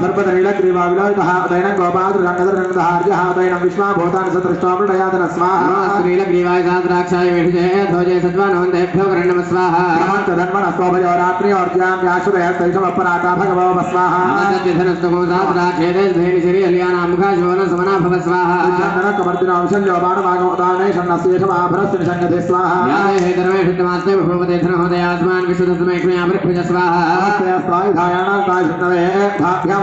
धनः समाजरव्याजातमदयानवर्तनुडय स्वाहा गोपादुरङ्गदरङ्गदहार्यः विश्वाभूतानि विषये ध्वजे वरणम रात्रि भगवो समना भव निषङ्गते हे धनहोदयास्मान् स्वायुधायाणां तायुष्णवे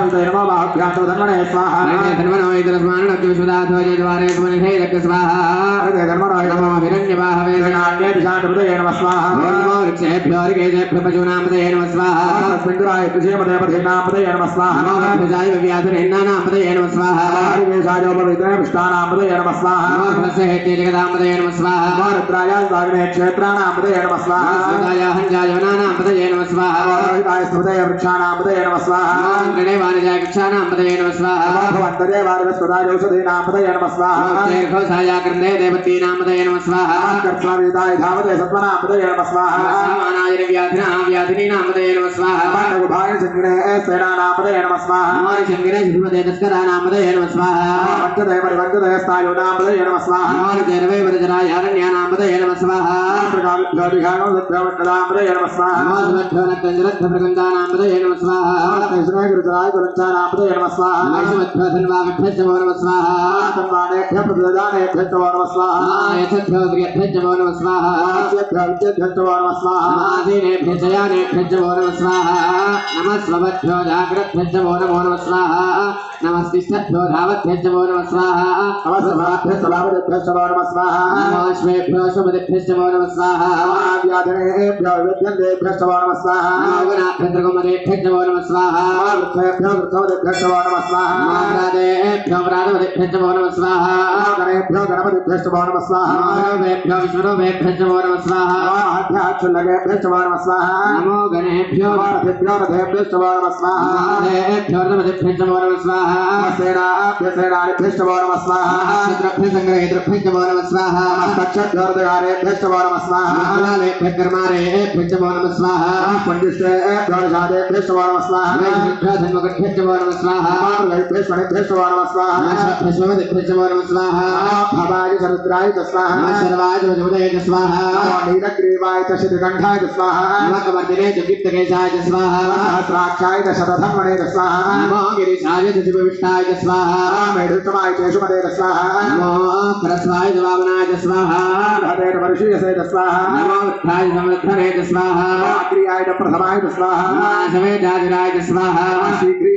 भाभ्यां दैनमो बाहुभ्यां तव धन्मने स्वाहा धर्मनो इतरस्मान् विशुद्धाध्वजे द्वारे सुमनिधे रक् स्वाहा हरे धर्मराय नमो हिरण्यवाहवे नान्ये दिशान्तृतये नमः स्वाहा नमो वृक्षेभ्यो ऋगेजेभ्यो पशूनामदये नमः स्वाहा स्मिन्द्राय कृषेमदे पथेनामदये नमः स्वाहा नमो भुजाय व्याधुरेन्नानामदये नमः स्वाहा हरिवेशायोपविद्रे पुष्टानामदये नमः स्वाहा नमो भ्रस्य हेत्ये जगदामदये नमः स्वाहा रुद्राय साग्ने क्षेत्राणामदये नमः स्वाहा स्वाहाय हञ्जाय वनानामदये नमः स्वाहा रोहिताय स्मृतय वृक्षाणामदये नमः स्वाहा गणे वाणिजाय कक्षानामदये नमः स्वाहा भवन्तरे वारवस्पदाजौषधीनामदये नमः स्वाहा घोषाय कृन्दे देवतीनामदये नमः स्वाहा कर्त्वाविदाय धावते सत्वनामदये नमः स्वाहा सामानाय व्याधिना व्याधिनीनामदये नमः स्वाहा पाण्डवभाय सङ्गिणे सेनानामदये नमः स्वाहा नमो शङ्करे श्रीमते तस्करानामदये नमः स्वाहा वन्ददे परिवन्ददे स्थायुनामदये नमः स्वाहा नमो जरवे वरजराय अरण्यानामदये नमः स्वाहा प्रकाविभ्योदिघाणोदभ्योवट्टदामदये नमः स्वाहा नमो सुमध्वनक्तञ्जरत्थप्रगन्धानामदये नमः स्वाहा कृष्णे गुरुतराय गुरुञ्चानामदये नमः स्वाहा नमो सुमध्वधन्वाविभ्यश्च वो नमः स्वाहा तन्मानेभ्यः प्रतिदानेभ्यश्च वो नमः स्वाहा यथभ्यो क्रियभ्यश्च वो नमः स्वाहा आस्यभ्यः विद्यभ्यश्च वो नमः स्वाहा आसीनेभ्यश्च यानेभ्यश्च वो नमः स्वाहा नमः स्वभद्भ्यो जाग्रद्भ्यश्च वो नमो नमः स्वाहा नमस्तिष्ठभ्यो धावद्भ्यश्च वो नमः स्वाहा नमस्सभाभ्यः सभापतिभ्यश्च वो नमः स्वाहा नमोऽश्वेभ्यो शुभदिभ्यश्च वो नमः स्वाहा व्याधिनेभ्यो विद्यन्तेभ्यश्च वो नमः स्वाहा नमोगुणाभ्यन्तरकुमरेभ्यश्च वो नमः स्वाहा वृक्षेभ्यो वृक्षवदेभ्यश्च वो नमः स्वाहा नमोराधेभ्यो प्राणवदेभ्यश्च वो नमः स्वाहा गणेभ्यो गणपतिभ्यश्च वो नमः स्वाहा मनोभेभ्यो विश्वरोभेभ्यश्च वो नमः स्वाहा नमोऽभ्याक्षुल्लकेभ्यश्च वो नमः स्वाहा नमो गणेभ्यो रथेभ्यो रथेभ्यश्च वो नमः स्वाहा नमोदेभ्यो नमदेभ्यश्च वो नमः स्वाहा सेनाभ्य सेनानिभ्यश्च वो नमः स्वाहा शत्रुभ्य सङ्ग्रहेतृभ्यश्च वो नमः स्वाहा तक्षद्भ्योर्दगारेभ्यश्च वो नमः स्वाहा कुलालेभ्यः कर्मारेभ्यश्च वो नमः स्वाहा पण्डिष्टेभ्यो निषादेभ्यश्च वो नमः स्वाहा वैष्णवेभ्यो धन्वगुभ्यश्च वो नमः स्वाहा मार्गैभ्यश्वणिभ्यश्च वो नमः स्वाहा विश्वमदिभ्यश्च वो नमः स्वाहा भवाय सरुद्राय च स्वाहा नमः शर्वाय च वजुदये च स्वाहा नीलग्रीवाय च श्रीकण्ठाय च स्वाहा नमः कवर्दिने च दीप्तकेशाय च स्वाहा सहस्राक्षाय च शतधन्वने च स्वाहा नमो गिरिशाय च शिवविष्टाय च स्वाहा मेढुत्तमाय च यशुमते च स्वाहा नमो खरस्वाय च वामनाय च स्वाहा हृदय वर्षीयसे च स्वाहा नमो वृद्धाय समृद्धने च स्वाहा अग्रियाय च प्रथमाय च स्वाहा नमः समेधाधिराय च स्वाहा शीघ्रियाय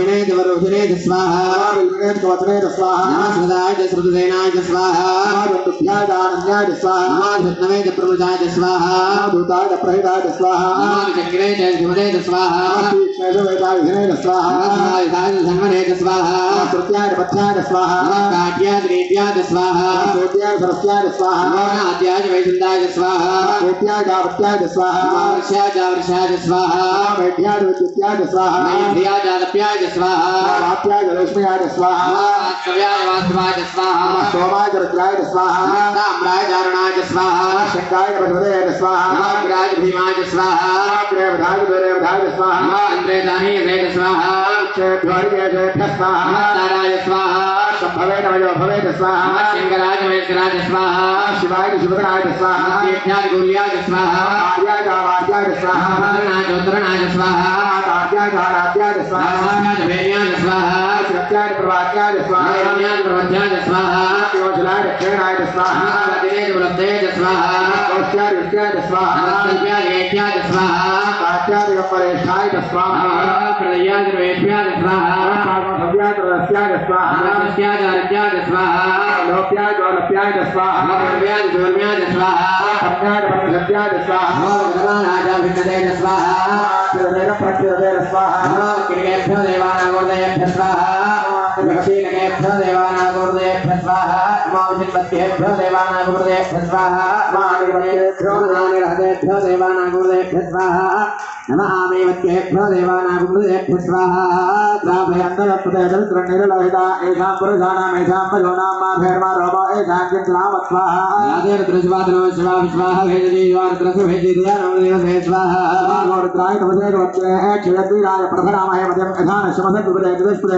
वर्मिणे च वरुधिने च स्वाहा च कवचने स्वाहा नमः श्रुतसेनाय च स्वाहा आनन्द्याय च स्वाहा नमो प्रमुजाय च स्वाहा च स्वाहा नमो चक्रे च स्वाहा च स्वाहा नमः धन्वने च स्वाहा तृतीयाय पथ्याय स्वाहा नमः काट्याय स्वाहा सरस्याय स्वाहा स्वाहा कोट्याय नमो स्वाहा वर्षाय स्वाहा वैद्याय स्वाहा च स्वाहा वात्याय च स्वाहा वास्तव्याय वास्तवाय स्वाहा सोमाय रुद्राय स्वाहा अरुणाय च स्वाहा अग्राय भीमाय स्वाहा स्वाहा इन्द्रे दानीयसे स्वाहा क्षेभ्यो हरिकेशेभ्यः स्वाहा ताराय नमयो भवे शिवाय च स्वाहा तीर्थ्याय स्वाहा आर्याय च स्वाहा नमः भद्रनाय च उत्तरनाय च स्वाहा आराध्याय च स्वाहा नमः भेन्याय स्वाहा सत्याय प्रवाद्याय स्वाहा हिरण्याय प्रवध्याय स्वाहा योजनाय दक्षिणाय स्वाहा महावदिने च स्वाहा कौश्याय विद्याय स्वाहा अनस्तभ्याय वेद्याय स्वाहा कात्याय परेशाय स्वाहा प्रलयाय वेद्याय स्वाहा भव्याय रस्याय स्वाहा अनस्तस्याय च स्वाहा लोप्याय लोप्याय स्वाहा महाभव्याय च स्वाहा कन्याय ब्रह्मसत्याय स्वाहा भगवानाय भिन्नते च स्वाहा प्रत्येक प्रत्येक स्वाहा किरीटेभ्यो देवानागोर्दयेभ्य स्वाहा विक्षीणकेभ्यो देवानागोर्दयेभ्य स्वाहा नमोविष्णुपत्येभ्यो देवानागोर्दयेभ्य स्वाहा नमादिपत्येभ्यो नमानिरहतेभ्यो देवानागोर्दयेभ्य स्वाहा नमः आमेवत्येभ्यो देवानागोर्दयेभ्य स्वाहा द्रावयन्त एषां पुरुषाणाम् एषां पशूनां मा भैर्मा रोमो एषां चिन्त्रामत् स्वाहा यादेरुद्रस्वादनो शिवा विश्वाहा भेजजीवारुद्रस्य भेजिदिया नमदेवसे स्वाहा रुद्राय तमसे गोत्रे क्षयद्वीराय प्रभरामहे मध्यं यथान शमसद्विपदे द्विष्पदे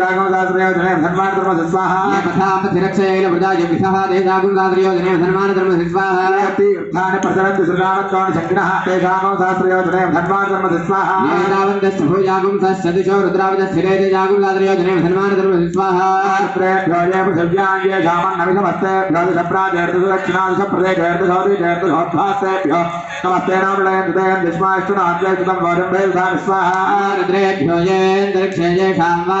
दात्रयोजने धन्वान् धर्मस्य स्वाहा हत्तिर्नवे अन्तरिक्ष भवा धन्वान् धर्मस्य स्वाहा श्रीगण्ठाः सर्वार्थाग्निमाचराः तेषां दात्रयोजने धन्वान् धर्मस्य स्वाहा श्रीवासुदिघण्ठादिवगोत्रापशुदाः तेषागो सात्रयोजने धन्वान् धर्मस्य स्वाहा पिञ्जराणीलग्रीवाविलोहिताः तेषां दात्रयोजने धन्वान् धर्मस्य स्वाहा नामधिपदयाभिषिकासकवर्तिनः तेषागो सात्रयोजने धन्वान् धर्मस्य स्वाहा ये अन्येषु विद्यन्ते पात्रेषु पदवचनान् तेषागो सात्रयोजने धन्वान् धर्मस्य स्वाहा यथापतिरक्षयैलवृदायभिषः तेषां दात्रयोजने धन्वान् धर्मस्य स्वाहा तीर्थानि प्रचलन्ति श्रीरामत्वानि शङ्किनः तेषागो सात्रयोजने धन्वान् धर्मस्य स्वाहा येनावन्तस्य भूयागुं सदिशो रुद्राविदस्थिरे तेषां दात्रयोजने धन्वान् धर्मस्य स्वाहा नमस्ते स्वाहा रुद्रेभ्यो येऽन्तरिक्षेयेषां वा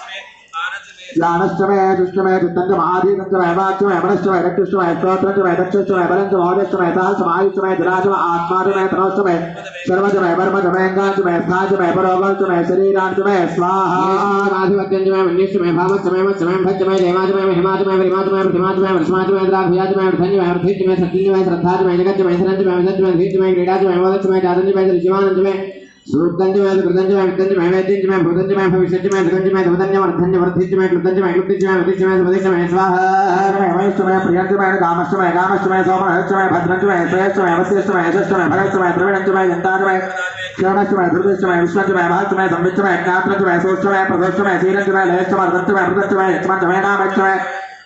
कृतिश्चमय सरश्चमय स्वगश्चमय श्रावश्चमय श्रीश्चमय ज्योतिश्चमय द्वश्चमय ज्ञानश्चमय दुष्टमय चित्तञ्चमाधीतञ्चमय वाच्यमय मनश्चमय रक्तिश्चमय स्तोत्रञ्चमय दक्षश्चमय बलञ्चमय औदश्चमय सहस्रमय आयुष्चमय धराचमय आत्माचमय तनोश्चमय सर्वचमय वर्मचमय अङ्गाचमय स्थाचमय परोगल्चमय शरीराञ्चमय स्वाहा आधिपत्यञ्चमय मन्यश्चमय भावश्चमय मत्समय भज्चमय जयमाचमय महिमाचमय परिमाचमय प्रतिमाचमय वर्षमाचमय द्राघ्याचमय वृद्धञ्चमय वृद्धिञ्चमय सत्यञ्चमय श्रद्धाचमय जगच्चमय धनञ्चमय विसज्जमय धीर्चमय क्रीडाचमय मोदच्चमय जातञ्चमय ऋषिमानञ्चमय सूक्तञ्चमय कृतञ्चमय वित्तञ्चमय वैद्यञ्चमय भूतञ्चमय भविष्यञ्चमय सुगञ्चमय धुतञ्चमय वर्धञ्च वर्धिञ्चमय कृतञ्चमय कृतिञ्चमय वृद्धिञ्चमय सुपदिश्चमय स्वाहा वैश्चमय प्रियञ्चमय कामश्चमय कामश्चमय सोमनश्चमय भद्रञ्चमय श्रेयश्चमय वस्यश्चमय यशश्चमय भरश्चमय त्रिवेणञ्चमय जन्ताचमय क्षणश्चमय धृतश्चमय विश्वञ्चमय महश्चमय संविच्चमय ज्ञात्रञ्चमय सोश्चमय प्रदोश्चमय शीरञ्चमय लयश्चमय रथञ्चमय मृतञ्चमय यक्ष्मञ्चमय नामश्चमय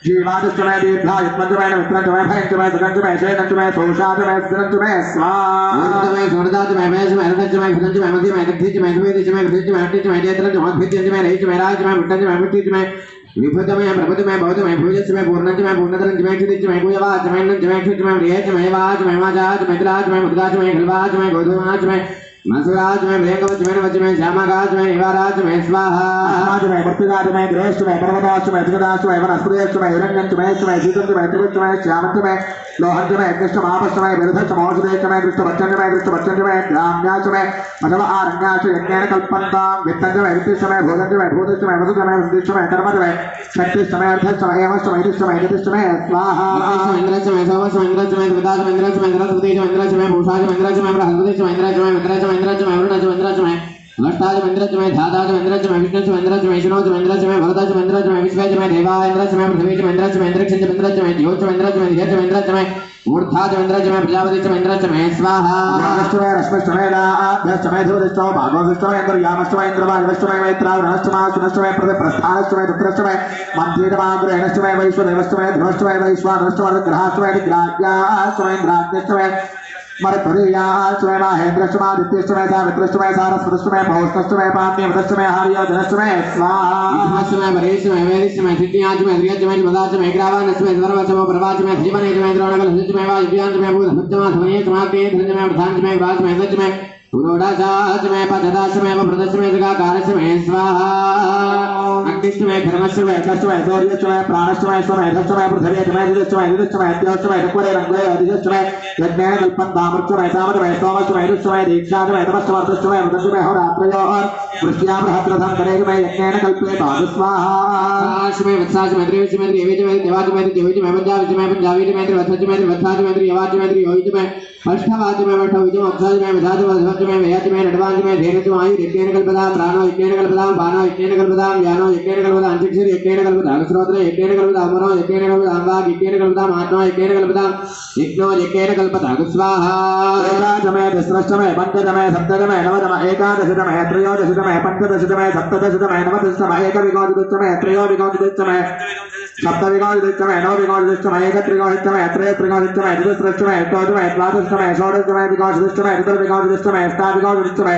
जीवादश्चमय दीर्घायुत्मञ्चमय नमित्रञ्चमय भयञ्चमय सुगञ्चमय शयनञ्चमय सोषाचमय सुगञ्चमय स्वाहा। ऊर्ध्वमय सुवर्धाचमय महेशमय रथञ्चमय भुजञ्चमय मध्यमय दग्धिञ्चमय सुवेदिचमय वृद्धिञ्चमय हट्टिञ्चमय जयत्रञ्चमय मद्भित्यञ्चमय रहिचमय राजमय मुट्टञ्चमय मुट्टिञ्चमय विभुतमय, प्रभुतमय, बौद्धमय, भुजस्मय पूर्णञ्चमय पूर्णतरञ्चमय क्षितिञ्चमय पूजवाचमय नञ्चमय क्षुच्चमय प्रियचमय वाचमय वाचाचमय तुलाचमय मुद्गाचमय खल्वाचमय गौधमाचमय मसुराचमय प्रियंकवचमय नवचमय श्यामकाचमय निवाराचमय स्वाहा आत्माचमय मृत्युदाचमय गृहश्चमय पर्वताश्चमय जगदाश्चमय वनस्पतिश्चमय हिरण्यञ्चमय श्चमय शीतञ्चमय त्रिवृच्चमय श्यामञ्चमय लोहञ्जमे कृष्णमापश्चमे विरुद्धश्चमौषधेश्चमे कृष्णभक्षञ्जमे कृष्णभक्षञ्जमे ग्राम्याश्चमे अथव आरण्याश्च यज्ञेन कल्पन्तां वित्तञ्जमे वित्तिश्चमे भोजञ्जमे भूतिश्चमे वसुजमे वसुतिश्चमे कर्मजमे शक्तिश्चमे अर्थश्चमे एवश्चमे इतिश्चमे इतिश्चमे स्वाहा इंद्रचमे सोमचमे इंद्रचमे विदाचमे इंद्रचमे इंद्रचमे इंद्रचमे भूषाचमे इंद्रचमे बृहस्पतिचमे इंद्रचमे इंद्रचमे इंद्रचमे वरुणचमे इंद्रचमे अष्टाचमे इंद्रचमे धाताचमे इंद्रचमे विष्णुचमे इंद्रचमे विष्णुचमे इंद्रचमे भरतचमे इंद्रचमे विश्वेचमे देवा इंद्रचमे पृथ्वीचमे इंद्रचमे अंतरिक्षचमे इंद्रचमे ज्योतिचमे इंद्रचमे धियचमे इंद्रचमे ऊर्ध्वाचमे इंद्रचमे प्रजापतिचमे इंद्रचमे स्वाहा रामश्चमे रश्मिश्चमे लाभ्यश्चमे धूरिश्चो भागवतिश्चमे इन्द्रयामश्चमे इन्द्रवायुश्चमे मैत्रावरणश्चमे सुनश्चमे प्रतिप्रस्थानश्चमे रुद्रश्चमे मन्त्रीडमाग्रहेणश्चमे वैश्वदेवश्चमे ध्रुवश्चमे वैश्वानश्चमे ग्रहाश्चमे ग्राह्याश्चमे इन्द्राग्निश्चमे मरुत्वरीयाश्चमे माहेन्द्रश्चमादित्यश्चमे सावित्रश्चमे सारस्वतश्चमे पौष्णश्चमे पाण्यवतश्चमे हार्योधनश्चमे स्वाहा। विष्णुचमे परेशमे वेदिश्चमे सिद्धियाचमे ध्रियचमे मदाचमे ग्रावानश्चमे सर्वचमे प्रवाचमे धीमनेचमे द्रोणकलहचमे वायुव्याचमे भूतभुच्चमे ध्वनियचमाग्ने धृञ्जमे प्रधानचमे वाचमे सचमे पुरोडाचाचमे पददाचमे प्रदशमे जगाकारचमे स्वाहा अग्निश्चमे धर्मश्चमे वेदश्चमे शौर्यश्चमे प्राणश्चमे स्वमे धश्चमे पृथिवीश्चमे दिदश्चमे दिदश्चमे अद्योश्चमे चक्वरे रङ्गे अधिजश्चमे यज्ञेन कल्पन्तामृश्चमे सामरमे सोमश्चमे रुश्चमे दीक्षाचमे तपश्चमर्तश्चमे मृतश्चमे होरात्रयोः वृष्ट्या बृहत्रथं करेगमे यज्ञेन कल्पे स्वाहा आश्मे वत्साचमे त्रिविचमे त्रिवेचमे देवाचमे देवीचमे पंजाबीचमे पंजाबीचमे त्रिवत्सचमे त्रिवत्साचमे त्रियवाचमे त्रियोहिचमे अष्टवाचमे अष्टविचमे अक्षाचमे विधाचमे वेयाचमे नडवाचमे धेनुचमे आयु यज्ञेन कल्पदां प्राणो यज्ञेन कल्पदां बाणो यज्ञेन कल्पदां व्यानो यज्ञेन कल्पदां अंतरिक्षे यज्ञेन कल्पदां श्रोत्र यज्ञेन कल्पदां मनो यज्ञेन कल्पदां वाक् यज्ञेन कल्पदां आत्मा यज्ञेन कल्पदां यज्ञो यज्ञेन कल्पदां स्वाहा एकादशमे ఎక్కడగలుగుదాం అంత్యక్షరి ఎక్కడగలుగుదాం అగ్నిశ్రోత్ర ఎక్కడగలుగుదాం అమరో ఎక్కడగలుగుదాం వాగ్ ఎక్కడగలుగుదాం ఆత్మ ఎక్కడగలుగుదాం యజ్ఞో ఎక్కడగల్పత స్వాహ ఏకాదశమే దశరష్టమే పంచదమే సప్తదమే నవదమ ఏకాదశతమే త్రయోదశతమే పంచదశతమే సప్తదశతమే నవదశతమే ఏకవికోటిదశతమే త్రయోవికోటిదశతమే సప్తవికోటిదశతమే నవవికోటిదశతమే ఏకత్రికోటిదశతమే త్రయత్రికోటిదశతమే చతుశ్రష్టమే అష్టోదమే ద్వాదశతమే షోడశతమే వికోటిదశతమే రుద్రవికోటిదశతమే అష్టావికోటిదశతమే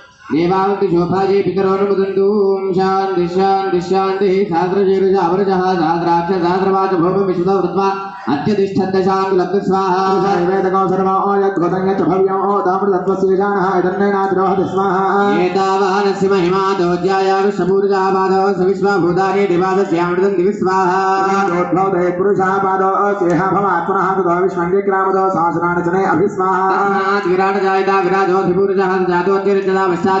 देवावन्ति शोभाजे पितरोनुमुदन्तु शान्ति शान्ति शान्तिः सहस्रशीर्ष अवरजः सहस्राक्ष सहस्रवाच भौम विश्वतो वृत्वा एतावानस्य महिमा दोज्याया विश्वपूर्जापादो सविश्वभूतानि दिवादस्यामृतं दिवि स्वाहा दोद्भवते पुरुषः पादो अस्येह भवात्मनः ततो विश्वङ्गिक्रामदो सहस्राणि जने अभिस्वाहा विराट जायता विराजोऽधिपूर्जः जातोऽतिरिच्यता पश्चाद्धूमथो मृत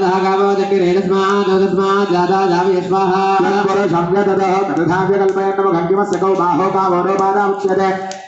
पुरुषेण अभिषा देवा यज्ञमतं वदां सन्तोऽस्या जुदाज्यो ग्रीष्म श्रद्धविस्वाहा स्यासनप्रथेः सप्तसमसकृताः देवाय त्यक्तन्तर्वाणाः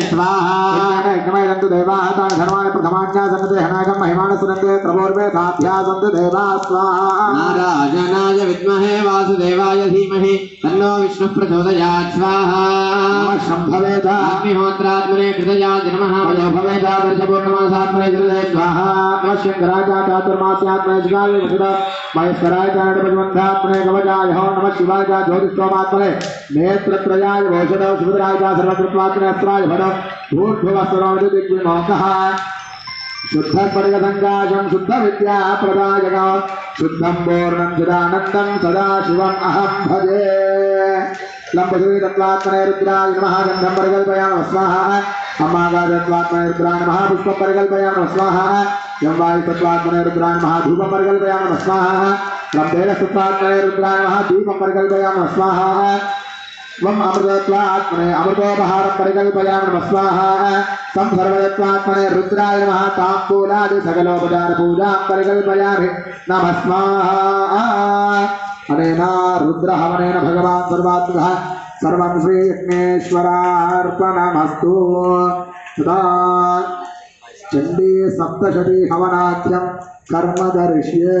स्वाहा यज्ञमयन्तु देवाः तान् धर्माणि प्रथमाज्ञा सन्ते हनागं महिमान् सुनन्ते प्रभोर्मे साध्या सन्तु देवा स्वाहा नारायणाय विद्महे वासुदेवाय धीमहि तन्नो विष्णुः प्रचोदयात् स्वाहा शम्भवेद अग्निहोत्रात्मने कृतयात् नमः। वयो भवेदादर्शपूर्णमासात्मने कृते स्वाहा नमः चातुर्मास्यात्मने शिवाय वसुद महेश्वराय चारणपतिबन्धात्मने कवचाय। हो नमः शिवाय च ज्योतिष्ठोमात्मने नेत्रत्रयाय भोषद सुभद्राय च सर्वकृत्वात्मने अस्त्राय भद भूर्भुवस्वरोदिग्विमोकः शुद्धपरिगसङ्काशं शुद्धविद्याप्रदायक। शुद्धं पूर्णं चिदानन्दं सदा शिवम् अहं भजे। लम्बश्री तत्त्वात्मने रुद्राय नमः गन्धं परिकल्पयामः स्वाहा अम्मागारत्वात्मने रुद्राय नमः पुष्पं परिकल्पयामः स्वाहा स्वाहा त्वम् रुद्राय नमः ताम्बूलादि सकलोपचारपूजां परिकल्पयामि नमः स्वाहा। अनेन रुद्रहवनेन भगवान् सर्वात्मकः सर्वं चण्डी सप्तशती हवनाख्यं कर्म दर्श्ये।